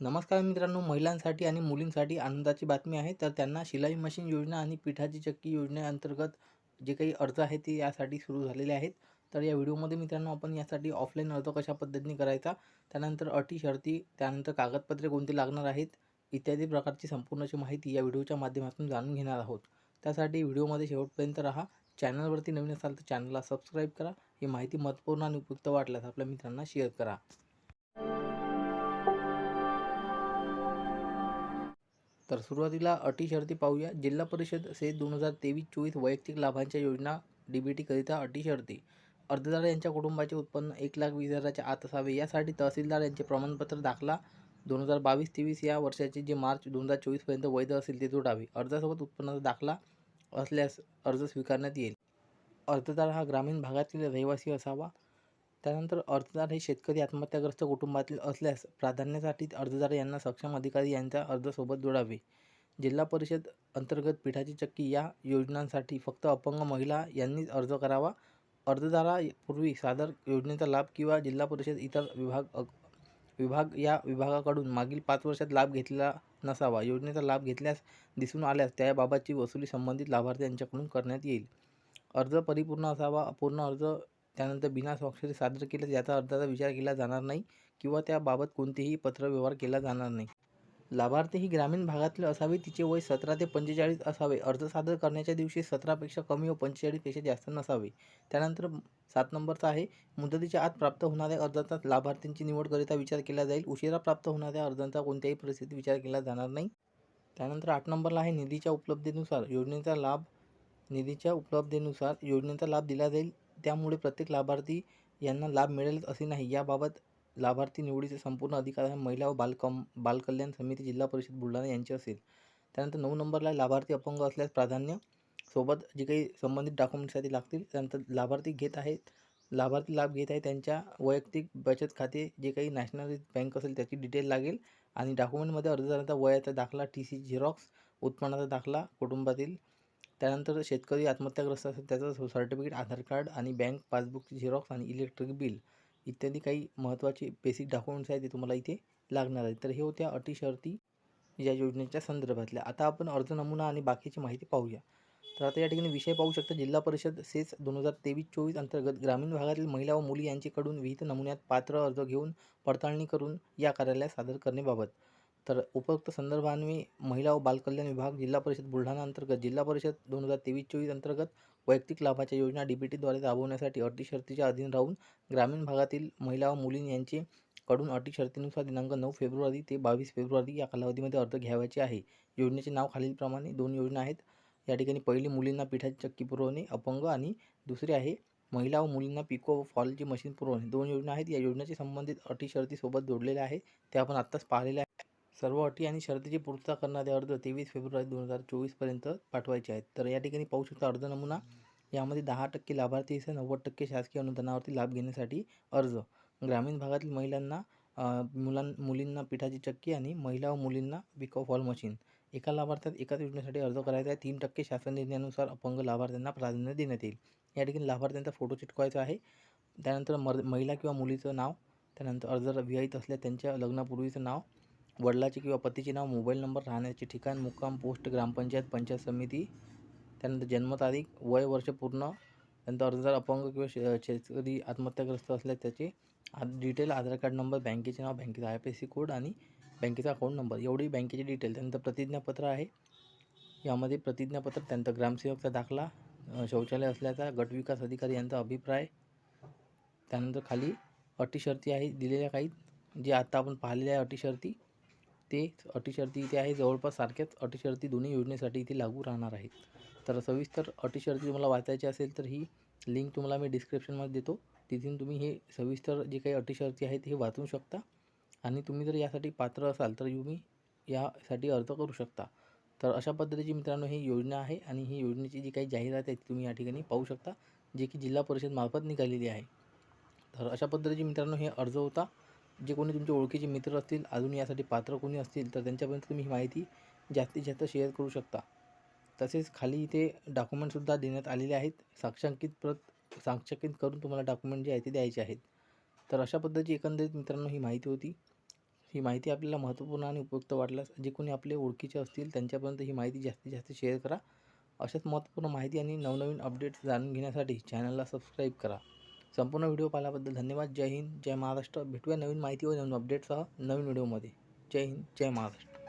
नमस्कार मित्रांनो महिलांसाठी आणि मुलींसाठी आनंदाची बातमी आहे. तर त्यांना शिलाई मशीन योजना आणि पिठाची चक्की योजनेअंतर्गत जे काही अर्ज आहे ते यासाठी सुरू झालेले आहेत. तर या व्हिडिओमध्ये मित्रांनो आपण यासाठी ऑफलाईन अर्ज कशा पद्धतीने करायचा त्यानंतर अटी शर्ती त्यानंतर कागदपत्रे कोणती लागणार आहेत इत्यादी प्रकारची संपूर्ण अशी माहिती या व्हिडिओच्या माध्यमातून जाणून घेणार आहोत. त्यासाठी व्हिडिओमध्ये शेवटपर्यंत राहा. चॅनलवरती नवीन असाल तर चॅनलला सबस्क्राईब करा. ही माहिती महत्त्वपूर्ण आणि उपयुक्त वाटल्यास आपल्या मित्रांना शेअर करा. तर सुरुवातीला अटी शर्ती पाहूया. जिल्हा परिषद से दोन हजार तेवीस चोवीस वैयक्तिक लाभांच्या योजना डी बी टीकरिता अटी शर्ती. अर्जदार यांच्या कुटुंबाचे उत्पन्न एक लाख वीस हजाराच्या आत असावे. यासाठी तहसीलदार यांचे प्रमाणपत्र दाखला दोन हजार बावीस तेवीस या वर्षाचे जे मार्च दोन हजार चोवीसपर्यंत वैध असेल ते जोडावे. अर्जासोबत उत्पन्नाचा दाखला असल्यास अर्ज स्वीकारण्यात येईल. अर्जदार हा ग्रामीण भागातील रहिवासी असावा. त्यानंतर अर्जदार हे शेतकरी आत्महत्याग्रस्त कुटुंबातील असल्यास प्राधान्यासाठी अर्जदार यांना सक्षम अधिकारी यांचा अर्जसोबत जोडावे. जिल्हा परिषद अंतर्गत पिठाची चक्की या योजनांसाठी फक्त अपंग महिला यांनीच अर्ज करावा. अर्जदारापूर्वी सादर योजनेचा लाभ किंवा जिल्हा परिषद इतर विभाग विभाग या विभागाकडून मागील पाच वर्षात लाभ घेतलेला नसावा. योजनेचा लाभ घेतल्यास दिसून आल्यास त्याबाबतची वसुली संबंधित लाभार्थी यांच्याकडून करण्यात येईल. अर्ज परिपूर्ण असावा. अपूर्ण अर्ज त्यानंतर बिना स्वाक्षरी सादर केल्यास याचा अर्जाचा विचार केला जाणार नाही किंवा त्याबाबत कोणतेही पत्रव्यवहार केला जाणार नाही. लाभार्थी ही ग्रामीण भागातले असावे तिचे वय सतरा ते पंचेचाळीस असावे. अर्ज सादर करण्याच्या दिवशी सतरापेक्षा कमी व पंचेचाळीसपेक्षा जास्त नसावे. त्यानंतर सात नंबरचा आहे मुदतीच्या आत प्राप्त होणाऱ्या अर्जाचा लाभार्थींची निवडकरिता विचार केला जाईल. उशिरा प्राप्त होणाऱ्या अर्जांचा कोणत्याही परिस्थितीत विचार केला जाणार नाही. त्यानंतर आठ नंबरला आहे निधीच्या उपलब्धतेनुसार योजनेचा लाभ निधीच्या उपलब्धतेनुसार योजनेचा लाभ दिला जाईल. त्यामुळे प्रत्येक लाभार्थी यांना लाभ मिळेलच असे नाही. याबाबत लाभार्थी निवडीचे संपूर्ण अधिकार हा महिला व बालकम बालकल्याण समिती जिल्हा परिषद बुलढाणा यांचे असेल. त्यानंतर नऊ नंबरला लाभार्थी अपंग असल्यास प्राधान्य सोबत जे काही संबंधित डॉक्युमेंट्ससाठी लागतील त्यानंतर लाभार्थी घेत आहेत लाभार्थी लाभ घेत आहे त्यांच्या वैयक्तिक बचत खाते जे काही नॅशनल बँक असेल त्याची डिटेल लागेल आणि डॉक्युमेंटमध्ये अर्जदाराचा वयाचा दाखला टी सी झेरॉक्स उत्पन्नाचा दाखला कुटुंबातील त्यानंतर शेतकरी आत्महत्याग्रस्त असेल त्याचं सर्टिफिकेट आधार कार्ड आणि बँक पासबुक झेरॉक्स आणि इलेक्ट्रिक बिल इत्यादी काही महत्त्वाचे बेसिक डॉक्युमेंट्स आहेत ते तुम्हाला इथे लागणार आहेत. तर हे होत्या अटी शर्ती या योजनेच्या संदर्भातल्या. आता आपण अर्ज नमुना आणि बाकीची माहिती पाहूया. तर आता या ठिकाणी विषय पाहू शकता जिल्हा परिषद सेस दोन हजार तेवीस चोवीस अंतर्गत ग्रामीण भागातील महिला व मुली यांच्याकडून विहित नमुन्यात पात्र अर्ज घेऊन पडताळणी करून या कार्यालयात सादर करण्याबाबत. तर उपरोक्त संदर्भान्वये महिला व बालकल्याण विभाग जिल्हा परिषद बुलढाणा अंतर्गत जिल्हा परिषद दोन हजार तेवीस चोवीस अंतर्गत वैयक्तिक लाभाच्या योजना डी बी टीद्वारे राबवण्यासाठी अटी शर्तीच्या अधीन राहून ग्रामीण भागातील महिला व मुलीं यांचे कडून अटी शर्तीनुसार दिनांक नऊ फेब्रुवारी ते बावीस फेब्रुवारी या कालावधीमध्ये अर्ज घ्यावयाचे आहे. योजनेचे नाव खालीलप्रमाणे दोन योजना आहेत. या ठिकाणी पहिली मुलींना पिठाची चक्की पुरवणे अपंग आणि दुसरी आहे महिला व मुलींना पिको व फॉलची मशीन पुरवणे. दोन योजना आहेत. या योजनेचे संबंधित अटी शर्तीसोबत जोडलेल्या आहे ते आपण आत्ताच पाहिलेले आहे सर्व अटी आणि शर्तीची पूर्तता करणारे अर्ज तेवीस फेब्रुवारी दोन हजार चोवीसपर्यंत पाठवायचे आहेत. तर या ठिकाणी पाहू शकता अर्ज नमुना. यामध्ये दहा टक्के लाभार्थी सह नव्वद टक्के शासकीय अनुदानावरती लाभ घेण्यासाठी अर्ज. ग्रामीण भागातील महिलांना मुलां मुलींना पिठाची चक्की आणि महिला व मुलींना पिको फॉल मशीन. एका लाभार्थ्यात एकाच योजनेसाठी अर्ज करायचा आहे. तीन टक्के शासन निर्णयानुसार अपंग लाभार्थ्यांना प्राधान्य देण्यात येईल. या ठिकाणी लाभार्थ्यांचा फोटो चिटकवायचा आहे. त्यानंतर मर महिला किंवा मुलीचं नाव त्यानंतर अर्ज विवाहित असल्या त्यांच्या लग्नापूर्वीचं नाव वडिलाचे किंवा पतीचे नाव मोबाईल नंबर राहण्याचे ठिकाण मुक्काम पोस्ट ग्रामपंचायत पंचायत समिती त्यानंतर जन्मतारीख वय वर्ष पूर्ण त्यानंतर अर्जदार अपंग किंवा शे शेतकरी आत्महत्याग्रस्त असल्यास त्याचे आ डिटेल आधार कार्ड नंबर बँकेचे नाव बँकेचा आय पी सी कोड आणि बँकेचा अकाउंट नंबर एवढी बँकेची डिटेल त्यानंतर प्रतिज्ञापत्र आहे. यामध्ये प्रतिज्ञापत्र त्यानंतर ग्रामसेवकचा दाखला शौचालय असल्याचा गटविकास अधिकारी यांचा अभिप्राय त्यानंतर खाली अटी शर्ती आहे दिलेल्या काही जे आत्ता आपण पाहिलेल्या आहे अटी शर्ती ते अटी शर्ती इथे आहे. जवळपास सारख्याच अटी शर्ती दोन्ही योजनेसाठी इथे लागू राहणार आहेत. तर सविस्तर अटी शर्ती तुम्हाला वाचायची असेल तर ही लिंक तुम्हाला मी डिस्क्रिप्शनमध्ये देतो. तिथून तुम्ही हे सविस्तर जे काही अटी शर्ती आहेत हे वाचू शकता. आणि तुम्ही जर यासाठी पात्र असाल तर तुम्ही यासाठी अर्ज करू शकता. तर अशा पद्धतीची मित्रांनो ही योजना आहे आणि ही योजनेची जी काही जाहिरात आहे ती तुम्ही या ठिकाणी पाहू शकता जे की जिल्हा परिषद मार्फत निघालेली आहे. तर अशा पद्धतीची मित्रांनो हे अर्ज होता. जे कोणी तुमचे ओळखीचे मित्र असतील अजून यासाठी पात्र कोणी असतील तर त्यांच्यापर्यंत तुम्ही ही माहिती जास्तीत जास्त शेअर करू शकता. तसेच खाली इथे डॉक्युमेंटसुद्धा देण्यात आलेले आहेत. साक्षांकित प्रत साक्षांकित करून तुम्हाला डॉक्युमेंट जे आहे ते द्यायचे आहेत. तर अशा पद्धतीची एकंदरीत मित्रांनो ही माहिती होती. ही माहिती आपल्याला महत्त्वपूर्ण आणि उपयुक्त वाटल्यास जे कोणी आपले ओळखीचे असतील त्यांच्यापर्यंत ही माहिती जास्तीत जास्त शेअर करा. अशाच महत्त्वपूर्ण माहिती आणि नवनवीन अपडेट्स जाणून घेण्यासाठी चॅनलला सबस्क्राईब करा. संपूर्ण व्हिडिओ पाहिल्याबद्दल धन्यवाद. जय हिंद जय महाराष्ट्र. भेटूया नवीन माहिती व नवीन अपडेटसह नवीन व्हिडिओमध्ये. जय हिंद जय महाराष्ट्र.